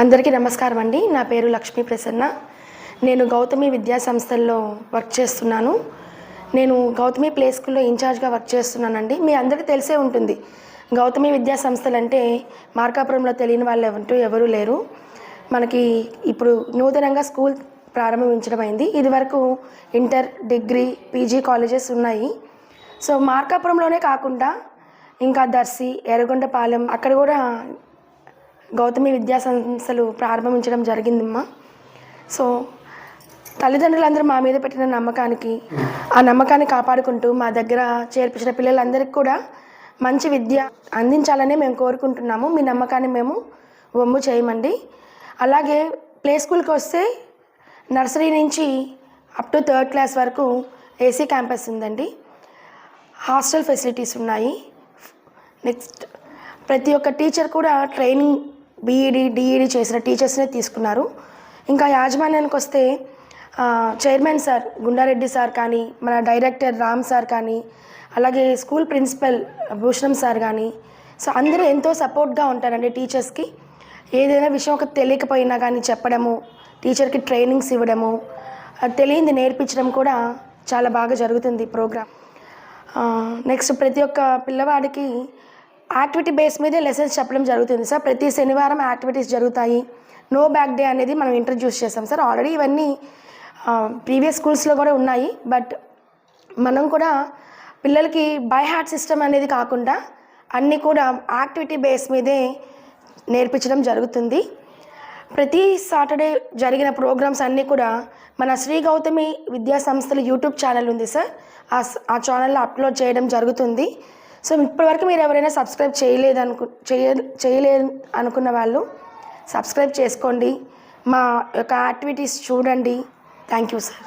అందరికీ నమస్కారం అండి. నా పేరు లక్ష్మీ ప్రసన్న. నేను గౌతమి విద్యా సంస్థల్లో వర్క్ చేస్తున్నాను. నేను గౌతమి ప్లే స్కూల్లో ఇన్ఛార్జ్గా వర్క్ చేస్తున్నానండి. మీ అందరికీ తెలిసే ఉంటుంది. గౌతమి విద్యా సంస్థలు అంటే మార్కాపురంలో తెలియని వాళ్ళు ఎవరు ఎవరూ లేరు. మనకి ఇప్పుడు నూతనంగా స్కూల్ ప్రారంభించడం అయింది. ఇదివరకు ఇంటర్ డిగ్రీ పీజీ కాలేజెస్ ఉన్నాయి. సో మార్కాపురంలోనే కాకుండా ఇంకా దర్శి ఎర్రగొండపాలెం అక్కడ కూడా గౌతమి విద్యా సంస్థలు ప్రారంభించడం జరిగిందమ్మా. సో తల్లిదండ్రులందరూ మా మీద పెట్టిన నమ్మకానికి ఆ నమ్మకాన్ని కాపాడుకుంటూ మా దగ్గర చేర్పించిన పిల్లలందరికీ కూడా మంచి విద్య అందించాలనే మేము కోరుకుంటున్నాము. మీ నమ్మకాన్ని మేము వమ్ము చేయమండి. అలాగే ప్లే స్కూల్కి వస్తే నర్సరీ నుంచి అప్ టు థర్డ్ క్లాస్ వరకు ఏసీ క్యాంపస్ ఉందండి. హాస్టల్ ఫెసిలిటీస్ ఉన్నాయి. నెక్స్ట్ ప్రతి ఒక్క టీచర్ కూడా ట్రైనింగ్ బీఈడి డిఈడి చేసిన టీచర్స్నే తీసుకున్నారు. ఇంకా యాజమాన్యానికి వస్తే చైర్మన్ సార్ గుండారెడ్డి సార్ కానీ మన డైరెక్టర్ రామ్ సార్ కానీ అలాగే స్కూల్ ప్రిన్సిపల్ భూషణం సార్ కానీ సో అందరూ ఎంతో సపోర్ట్గా ఉంటారండి టీచర్స్కి ఏదైనా విషయం ఒక తెలియకపోయినా కానీ చెప్పడము టీచర్కి ట్రైనింగ్స్ ఇవ్వడము తెలియంది నేర్పించడం కూడా చాలా బాగా జరుగుతుంది ప్రోగ్రామ్ నెక్స్ట్ ప్రతి ఒక్క పిల్లవాడికి యాక్టివిటీ బేస్ మీదే లెసన్స్ చెప్పడం జరుగుతుంది సార్. ప్రతి శనివారం యాక్టివిటీస్ జరుగుతాయి. నో బ్యాక్ డే అనేది మనం ఇంట్రడ్యూస్ చేస్తాం సార్. ఆల్రెడీ ఇవన్నీ ప్రీవియస్ స్కూల్స్లో కూడా ఉన్నాయి. బట్ మనం కూడా పిల్లలకి బై హార్ట్ సిస్టమ్ అనేది కాకుండా అన్నీ కూడా యాక్టివిటీ బేస్ మీదే నేర్పించడం జరుగుతుంది. ప్రతి సాటర్డే జరిగిన ప్రోగ్రామ్స్ అన్నీ కూడా మన శ్రీ గౌతమి విద్యా సంస్థల యూట్యూబ్ ఛానల్ ఉంది సార్. ఆ ఆ ఛానల్లో అప్లోడ్ చేయడం జరుగుతుంది. సో ఇప్పటివరకు మీరు ఎవరైనా సబ్స్క్రైబ్ చేయలేదు అనుకు చేయ చేయలేదు అనుకున్న వాళ్ళు సబ్స్క్రైబ్ చేసుకోండి. మా యొక్క యాక్టివిటీస్ చూడండి. Thank you sir.